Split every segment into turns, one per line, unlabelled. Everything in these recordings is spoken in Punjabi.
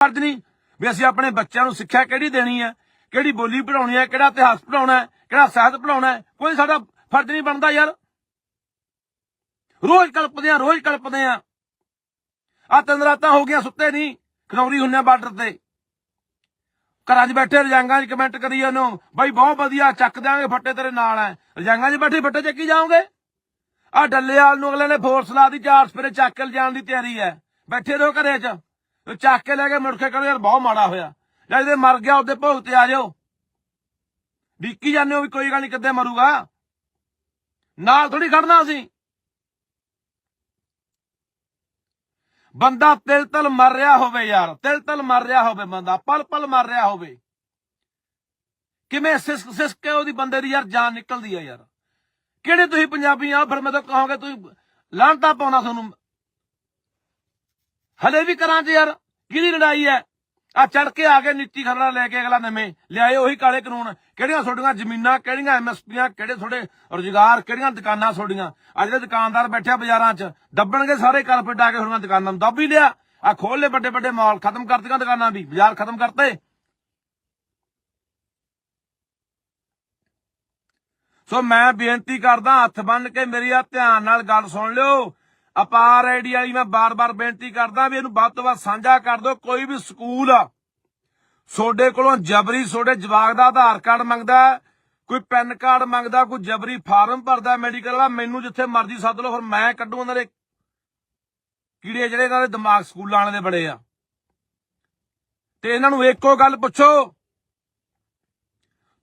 ਫਰਜ਼ ਨਹੀਂ ਵੀ ਅਸੀਂ ਆਪਣੇ ਬੱਚਿਆਂ ਨੂੰ ਸਿੱਖਿਆ ਕਿਹੜੀ ਦੇਣੀ ਹੈ, ਕਿਹੜੀ ਬੋਲੀ ਪੜਾਉਣੀ ਹੈ, ਕਿਹੜਾ ਇਤਿਹਾਸ ਪੜਾਉਣਾ ਹੈ, ਕਿਹੜਾ ਸਾਹਿਤ ਪੜਾਉਣਾ ਹੈ, ਕੋਈ ਸਾਡਾ ਫਰਜ਼ ਨਹੀਂ ਬਣਦਾ ਯਾਰ। ਰੋਜ਼ ਕਲਪਦੇ ਆ ਰੋਜ਼ ਕਲਪਦੇ ਆ ਆ ਤਿੰਨ ਰਾਤਾਂ ਹੋ ਗਈਆਂ ਸੁੱਤੇ ਨਹੀਂ, ਖਨੌਰੀ ਹੁੰਨੇ ਬਾਰਡਰ ਤੇ। ਘਰਾਂ 'ਚ ਬੈਠੇ ਰਜਾਂਗਾਂ 'ਚ ਕਮੈਂਟ ਕਰੀ ਉਹਨੂੰ ਬਾਈ ਬਹੁਤ ਵਧੀਆ, ਚੱਕ ਦਿਆਂਗੇ ਫੱਟੇ ਤੇਰੇ ਨਾਲ ਐ। ਰਜਾਂਗਾਂ 'ਚ ਬੈਠੇ ਫੱਟੇ ਚੱਕੀ ਜਾਓਗੇ? ਆ ਡੱਲੇਵਾਲ ਨੂੰ ਅਗਲੇ ਨੇ ਫੋਰਸ ਲਾ ਦੀ ਚਾਰ ਸਪਰੇ ਚੱਕ ਕੇ ਲਿਜਾਣ ਦੀ ਤਿਆਰੀ ਐ। ਬੈਠੇ ਰਹੋ ਘਰੇ 'ਚ। ਚੱਕ ਕੇ ਲੈ ਕੇ ਮੁੜ ਕੇ ਕਹਿੰਦੇ ਯਾਰ ਬਹੁਤ ਮਾੜਾ ਹੋਇਆ। ਜਦ ਇਹਦੇ ਮਰ ਗਿਆ, ਉਹਦੇ ਭੋਗ ਤੇ ਆ ਜਾਓ। ਡਿੱਕੀ ਜਾਂਦੇ ਹੋ ਵੀ ਕੋਈ ਗੱਲ ਨਹੀਂ ਕਿੱਦੇ ਮਰੂਗਾ? ਨਾਲ ਥੋੜੀ ਖੜਨਾ ਅਸੀਂ। ਬੰਦਾ ਤਿਲ ਤਲ ਮਰ ਰਿਹਾ ਹੋਵੇ ਯਾਰ ਤਿਲ ਤਲ ਮਰ ਰਿਹਾ ਹੋਵੇ ਬੰਦਾ ਪਲ ਪਲ ਮਰ ਰਿਹਾ ਹੋਵੇ। ਕਿਵੇਂ ਸਿਸਕ ਸਿਸਕ ਕੇ ਉਹਦੀ ਬੰਦੇ ਦੀ ਯਾਰ ਜਾਨ ਨਿਕਲਦੀ ਹੈ ਯਾਰ। ਕਿਹੜੇ ਤੁਸੀਂ ਪੰਜਾਬੀ ਆ ਫਿਰ ਮੈਂ ਤਾਂ ਕਹਾਂਗਾ, ਤੁਸੀਂ ਲਾਂਟਾ ਪਾਉਣਾ ਤੁਹਾਨੂੰ ਹਲੇ ਵੀ ਕਰਾਂ ਚ ਯਾਰ, ਕਿਹਦੀ ਲੜਾਈ ਹੈ? ਆ ਚੜ ਕੇ ਆ ਕੇ ਨੀਤੀ ਖਰੜਾ ਲੈ ਕੇ ਅਗਲਾ ਨਵੇਂ, ਲਿਆਏ ਉਹੀ ਕਾਲੇ ਕਾਨੂੰਨ। ਕਿਹੜੀਆਂ ਤੁਹਾਡੀਆਂ ਜ਼ਮੀਨਾਂ, ਕਿਹੜੀਆਂ ਐਮਐਸਪੀਆਂ, ਕਿਹੜੇ ਤੁਹਾਡੇ ਰੁਜ਼ਗਾਰ, ਕਿਹੜੀਆਂ ਦੁਕਾਨਾਂ ਤੁਹਾਡੀਆਂ? ਅੱਜ ਜਿਹੜੇ ਦੁਕਾਨਦਾਰ ਬੈਠੇ ਬਾਜ਼ਾਰਾਂ 'ਚ, ਦੱਬਣਗੇ ਸਾਰੇ ਕਾਰਪੇਟ ਆ ਕੇ ਤੁਹਾਡੀਆਂ ਦੁਕਾਨਾਂ ਨੂੰ। ਦੱਬ ਹੀ ਲਿਆ। ਆ ਖੋਲ ਲੈ ਵੱਡੇ ਵੱਡੇ ਮਾਲ, ਖਤਮ ਕਰਤੀਆਂ ਦੁਕਾਨਾਂ ਵੀ, ਬਾਜ਼ਾਰ ਖਤਮ ਕਰਤੇ। ਸੋ ਮੈਂ ਬੇਨਤੀ ਕਰਦਾ, ਹੱਥ ਬੰਨ ਕੇ ਮੇਰੀ ਆ ਧਿਆਨ ਨਾਲ ਗੱਲ ਸੁਣ ਲਿਓ। ਅਪਾਰ ਆਈਡੀ ਵਾਲੀ ਮੈਂ ਬਾਰ-ਬਾਰ ਬੇਨਤੀ ਕਰਦਾ ਵੀ ਇਹਨੂੰ ਵੱਧ ਤੋਂ ਵੱਧ ਸਾਂਝਾ ਕਰ ਦਿਓ, ਕੋਈ ਵੀ ਸਕੂਲ ਆ, ਤੁਹਾਡੇ ਕੋਲੋਂ ਜਬਰੀ, ਤੁਹਾਡੇ ਜਵਾਕ ਦਾ ਆਧਾਰ ਕਾਰਡ ਮੰਗਦਾ, ਕੋਈ ਪੈਨ ਕਾਰਡ ਮੰਗਦਾ, ਕੋਈ ਜਬਰੀ ਫਾਰਮ ਭਰਦਾ ਮੈਡੀਕਲ ਵਾਲਾ, ਮੈਨੂੰ ਜਿੱਥੇ ਮਰਜ਼ੀ ਸੱਦ ਲਓ, ਫਿਰ ਮੈਂ ਕੱਢੂ ਉਹਨਾਂ ਦੇ ਕੀੜੇ ਜਿਹੜੇ ਇਹਨਾਂ ਦੇ ਦਿਮਾਗ ਸਕੂਲਾਂ ਵਾਲੇ ਦੇ ਬੜੇ ਆ। ਤੇ ਇਹਨਾਂ ਨੂੰ ਇੱਕੋ ਗੱਲ ਪੁੱਛੋ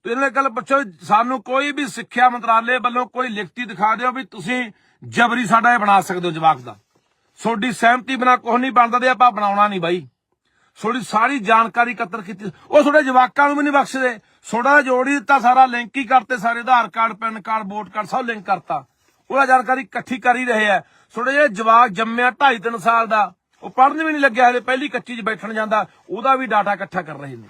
ਤੇ ਇਹਨਾਂ ਗੱਲ ਪੁੱਛੋ, ਸਾਨੂੰ ਕੋਈ ਵੀ ਸਿੱਖਿਆ ਮੰਤਰਾਲੇ ਵੱਲੋਂ ਕੋਈ ਲਿਖਤੀ ਦਿਖਾ ਦਿਓ ਵੀ ਤੁਸੀਂ ਜਬਰੀ ਸਾਡਾ ਇਹ ਬਣਾ ਸਕਦੇ ਹੋ ਜਵਾਕ ਦਾ। ਤੁਹਾਡੀ ਸਹਿਮਤੀ ਬਿਨਾ ਕੁਝ ਨਹੀਂ ਬਣਦਾ ਤੇ ਆਪਾਂ ਬਣਾਉਣਾ ਨਹੀਂ ਬਾਈ। ਤੁਹਾਡੀ ਸਾਰੀ ਜਾਣਕਾਰੀ ਇਕੱਤਰ ਕੀਤੀ। ਉਹ ਤੁਹਾਡੇ ਜਵਾਕਾਂ ਨੂੰ ਵੀ ਨਹੀਂ ਬਖਸ਼ਦੇ। ਤੁਹਾਡਾ ਜੋੜ ਹੀ ਦਿੱਤਾ ਸਾਰਾ, ਲਿੰਕ ਹੀ ਕਰਤੇ ਸਾਰੇ, Aadhaar card, pan card, vote card, ਸਭ ਲਿੰਕ ਕਰਤਾ। ਉਹਦਾ ਜਾਣਕਾਰੀ ਇਕੱਠੀ ਕਰ ਹੀ ਰਹੇ ਆ। ਤੁਹਾਡੇ ਜਿਹੜੇ ਜਵਾਕ ਜੰਮਿਆ 2.5 3 ਸਾਲ ਦਾ, ਉਹ ਪੜ੍ਹਨ ਵੀ ਨਹੀਂ ਲੱਗਿਆ ਹਲੇ ਪਹਿਲੀ ਕੱਚੀ 'ਚ ਬੈਠਣ ਜਾਂਦਾ। ਉਹਦਾ ਵੀ ਡਾਟਾ ਇਕੱਠਾ ਕਰ ਰਹੇ ਨੇ।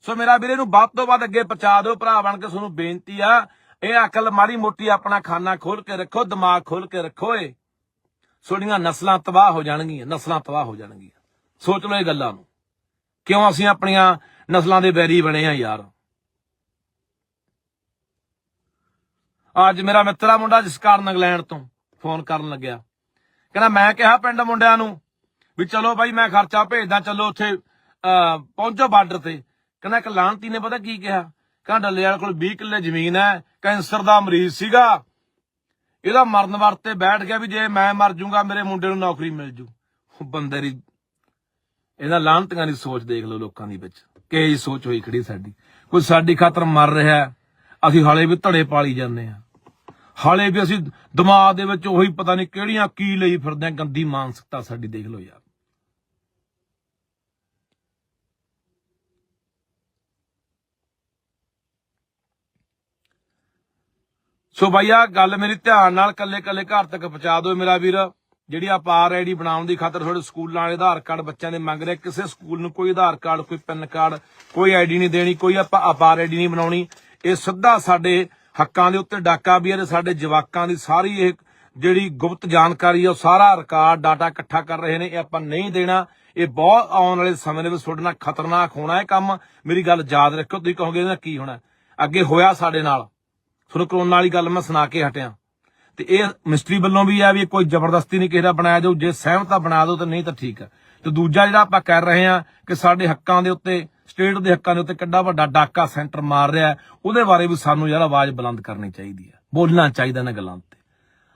ਸੋ ਮੇਰਾ ਵੀਰੇ ਨੂੰ ਵੱਧ ਤੋਂ ਵੱਧ ਅੱਗੇ ਪਹੁੰਚਾ ਦਿਓ ਭਰਾ ਬਣ ਕੇ ਤੁਹਾਨੂੰ ਬੇਨਤੀ ਆ ਇਹ ਅਕਲ ਮਾੜੀ ਮੋਟੀ ਆਪਣਾ ਖਾਨਾ ਖੋਲ ਕੇ ਰੱਖੋ ਦਿਮਾਗ ਖੋਲ ਕੇ ਰੱਖੋ ਏ। ਤੁਹਾਡੀਆਂ ਨਸਲਾਂ ਤਬਾਹ ਹੋ ਜਾਣਗੀਆਂ ਨਸਲਾਂ ਤਬਾਹ ਹੋ ਜਾਣਗੀਆਂ। ਸੋਚ ਲਓ ਇਹ ਗੱਲਾਂ ਨੂੰ। ਕਿਉਂ ਅਸੀਂ ਆਪਣੀਆਂ ਨਸਲਾਂ ਦੇ ਬੈਰੀ ਬਣੇ ਆ ਯਾਰ? ਅੱਜ ਮੇਰਾ ਮਿੱਤਰਾ ਮੁੰਡਾ ਜਿਸ ਕਾਰਨ ਇੰਗਲੈਂਡ ਤੋਂ ਫੋਨ ਕਰਨ ਲੱਗਿਆ। ਕਹਿੰਦਾ ਮੈਂ ਕਿਹਾ ਪਿੰਡ ਮੁੰਡਿਆਂ ਨੂੰ ਵੀ ਚਲੋ ਬਾਈ ਮੈਂ ਖਰਚਾ ਭੇਜਦਾ ਚਲੋ ਉੱਥੇ ਅਹ, ਪਹੁੰਚੋ ਬਾਰਡਰ ਤੇ। ਕਹਿੰਦਾ ਇੱਕ ਲਾਂਤੀ ਨੇ ਪਤਾ ਕੀ ਕਿਹਾ? ਕਹਿੰਦਾ ਡੱਲੇ ਵਾਲੇ ਕੋਲ 20 ਕਿੱਲੇ ਜ਼ਮੀਨ ਹੈ, ਕੈਂਸਰ ਦਾ ਮਰੀਜ਼ ਸੀਗਾ। ਇਹਦਾ ਮਰਨ ਵਰਤੇ ਬੈਠ ਗਿਆ ਵੀ ਜੇ ਮੈਂ ਮਰ ਜਾਊਂਗਾ ਮੇਰੇ ਮੁੰਡੇ ਨੂੰ ਨੌਕਰੀ ਮਿਲ ਜੂ। ਬੰਦੇ ਦੀ ਇਹਨਾਂ ਲਾਂਤੀਆਂ ਦੀ ਸੋਚ ਦੇਖ ਲਓ ਲੋਕਾਂ ਦੀ ਵਿੱਚ। ਕਿਹੀ ਸੋਚ ਹੋਈ ਖੜੀ ਸਾਡੀ। ਕੋਈ ਸਾਡੀ ਖਾਤਰ ਮਰ ਰਿਹਾ ਅਸੀਂ ਹਾਲੇ ਵੀ ਧੜੇ ਪਾਲੀ ਜਾਂਦੇ ਆ ਹਾਲੇ ਵੀ ਅਸੀਂ ਦਿਮਾਗ ਦੇ ਵਿੱਚ ਉਹੀ ਪਤਾ ਨਹੀਂ ਕਿਹੜੀਆਂ ਕੀ ਲਈ ਫਿਰਦੇ ਆ ਗੰਦੀ ਮਾਨਸਿਕਤਾ ਸਾਡੀ ਦੇਖ ਲਓ ਯਾਰ। ਸੋ ਭਈਆ ਗੱਲ ਮੇਰੀ ਧਿਆਨ ਨਾਲ ਕੱਲੇ ਕੱਲੇ ਘਰ ਤੱਕ ਪਹੁੰਚਾ ਦਿਓ ਮੇਰਾ ਵੀਰ। ਜਿਹੜੀ ਆਪਾਰ ਆਈਡੀ ਬਣਾਉਣ ਦੀ ਖਾਤਰ ਤੁਹਾਡੇ ਸਕੂਲਾਂ ਵਾਲੇ ਆਧਾਰ ਕਾਰਡ ਬੱਚਿਆਂ ਦੇ ਮੰਗ ਰਹੇ ਕਿਸੇ ਸਕੂਲ ਨੂੰ ਕੋਈ ਆਧਾਰ ਕਾਰਡ, ਕੋਈ ਪੈਨ ਕਾਰਡ, ਕੋਈ ਆਈਡੀ ਨਹੀਂ ਦੇਣੀ, ਕੋਈ ਆਪਾਂ ਆਪਾਰ ਆਈਡੀ ਨਹੀਂ ਬਣਾਉਣੀ। ਇਹ ਸਿੱਧਾ ਸਾਡੇ ਹੱਕਾਂ ਦੇ ਉੱਤੇ ਡਾਕਾ ਵੀ ਹੈ ਸਾਡੇ ਜਵਾਕਾਂ ਦੀ ਸਾਰੀ ਇਹ ਜਿਹੜੀ ਗੁਪਤ ਜਾਣਕਾਰੀ ਹੈ ਉਹ ਸਾਰਾ ਰਿਕਾਰਡ ਡਾਟਾ ਇਕੱਠਾ ਕਰ ਰਹੇ ਨੇ, ਇਹ ਆਪਾਂ ਨਹੀਂ ਦੇਣਾ। ਇਹ ਬਹੁਤ ਆਉਣ ਵਾਲੇ ਸਮੇਂ ਦੇ ਵਿੱਚ ਤੁਹਾਡੇ ਨਾਲ ਖਤਰਨਾਕ ਹੋਣਾ ਇਹ ਕੰਮ। ਮੇਰੀ ਗੱਲ ਯਾਦ ਰੱਖਿਓ, ਤੁਸੀਂ ਕਹੋਗੇ ਇਹਦਾ ਕੀ ਹੋਣਾ? ਅੱਗੇ ਹੋਇਆ ਸਾਡੇ ਨਾਲ। ਤੁਹਾਨੂੰ ਕਰੋਨਾ ਵਾਲੀ ਗੱਲ ਮੈਂ ਸੁਣਾ ਕੇ ਹਟਿਆ। ਤੇ ਇਹ ਮਿਸਟਰੀ ਵੱਲੋਂ ਵੀ ਆ ਵੀ ਕੋਈ ਜ਼ਬਰਦਸਤੀ ਨਹੀਂ ਕਿਸੇ ਦਾ ਬਣਾਇਆ ਜਾਊ, ਜੇ ਸਹਿਮਤ ਆ ਬਣਾ ਦਿਓ ਤੇ ਨਹੀਂ ਤਾਂ ਠੀਕ ਆ। ਤੇ ਦੂਜਾ ਜਿਹੜਾ ਆਪਾਂ ਕਰ ਰਹੇ ਆ ਕਿ ਸਾਡੇ ਹੱਕਾਂ ਦੇ ਉੱਤੇ, ਸਟੇਟ ਦੇ ਹੱਕਾਂ ਦੇ ਉੱਤੇ ਕਿੱਡਾ ਵੱਡਾ ਡਾਕਾ ਸੈਂਟਰ ਮਾਰ ਰਿਹਾ, ਉਹਦੇ ਬਾਰੇ ਵੀ ਸਾਨੂੰ ਯਾਰ ਆਵਾਜ਼ ਬੁਲੰਦ ਕਰਨੀ ਚਾਹੀਦੀ ਹੈ ਬੋਲਣਾ ਚਾਹੀਦਾ ਇਹਨਾਂ ਗੱਲਾਂ ਤੇ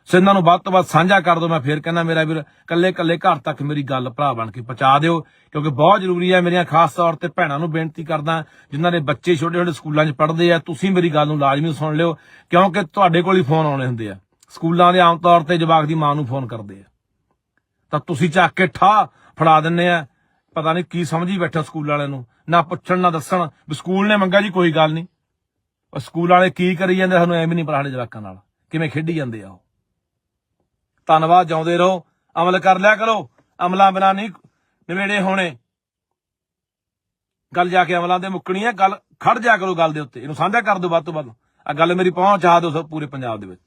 ਸੋ ਇਹਨਾਂ ਨੂੰ ਵੱਧ ਤੋਂ ਵੱਧ ਸਾਂਝਾ ਕਰ ਦਿਓ। ਮੈਂ ਫੇਰ ਕਹਿੰਦਾ, ਮੇਰਾ ਵੀਰ ਕੱਲੇ ਕੱਲੇ ਘਰ ਤੱਕ ਮੇਰੀ ਗੱਲ ਭਰਾ ਬਣ ਕੇ ਪਹੁੰਚਾ ਦਿਓ, ਕਿਉਂਕਿ ਬਹੁਤ ਜ਼ਰੂਰੀ ਹੈ ਮੇਰੀਆਂ ਖਾਸ ਤੌਰ ਤੇ ਭੈਣਾਂ ਨੂੰ ਬੇਨਤੀ ਕਰਦਾ, ਜਿਨ੍ਹਾਂ ਦੇ ਬੱਚੇ ਛੋਟੇ ਛੋਟੇ ਸਕੂਲਾਂ 'ਚ ਪੜ੍ਹਦੇ ਆ, ਤੁਸੀਂ ਮੇਰੀ ਗੱਲ ਨੂੰ ਲਾਜ਼ਮੀ ਸੁਣ ਲਿਓ, ਕਿਉਂਕਿ ਤੁਹਾਡੇ ਕੋਲ ਹੀ ਫੋਨ ਆਉਣੇ ਹੁੰਦੇ ਆ। ਸਕੂਲਾਂ ਦੇ ਆਮ ਤੌਰ ਤੇ ਜਵਾਕ ਦੀ ਮਾਂ ਨੂੰ ਫੋਨ ਕਰਦੇ ਆ। ਤਾਂ ਤੁਸੀਂ ਚੱਕ ਕੇ ਠਾ ਫੜਾ ਦਿੰਨੇ ਆ। ਪਤਾ ਨਹੀਂ ਕੀ ਸਮਝੀ ਬੈਠਾ ਸਕੂਲ ਵਾਲਿਆਂ ਨੂੰ। ਨਾ ਪੁੱਛਣ, ਨਾ ਦੱਸਣ, ਵੀ ਸਕੂਲ ਨੇ ਮੰਗਾ ਜੀ, ਕੋਈ ਗੱਲ ਨਹੀਂ। ਸਕੂਲ ਵਾਲੇ ਕੀ ਕਰੀ ਜਾਂਦੇ ਸਾਨੂੰ ਐਵੇਂ ਨਹੀਂ ਪਤਾ ਸਾਡੇ ਜਵਾਕਾਂ ਨਾਲ, ਕਿਵੇਂ ਖੇਡੀ ਜਾਂਦੇ ਆ ਉਹ। ਧੰਨਵਾਦ, ਜਾਉਂਦੇ ਰਹੋ, ਅਮਲ ਕਰ ਲਿਆ ਕਰੋ, ਅਮਲਾਂ ਬਿਨਾ ਨਹੀਂ ਨਵੇੜੇ ਹੋਣੇ। ਗੱਲ ਜਾ ਕੇ ਅਮਲਾਂ ਦੇ ਮੁੱਕਣੀ ਹੈ, ਗੱਲ ਖੜ ਜਾ ਕਰੋ ਗੱਲ ਦੇ ਉੱਤੇ। ਇਹਨੂੰ ਸਾਂਝਾ ਕਰ ਦਿਓ ਵੱਧ ਤੋਂ ਵੱਧ। ਆ ਗੱਲ ਮੇਰੀ ਪਹੁੰਚ ਆ ਦਿਓ ਸਭ ਪੂਰੇ ਪੰਜਾਬ ਦੇ ਵਿੱਚ।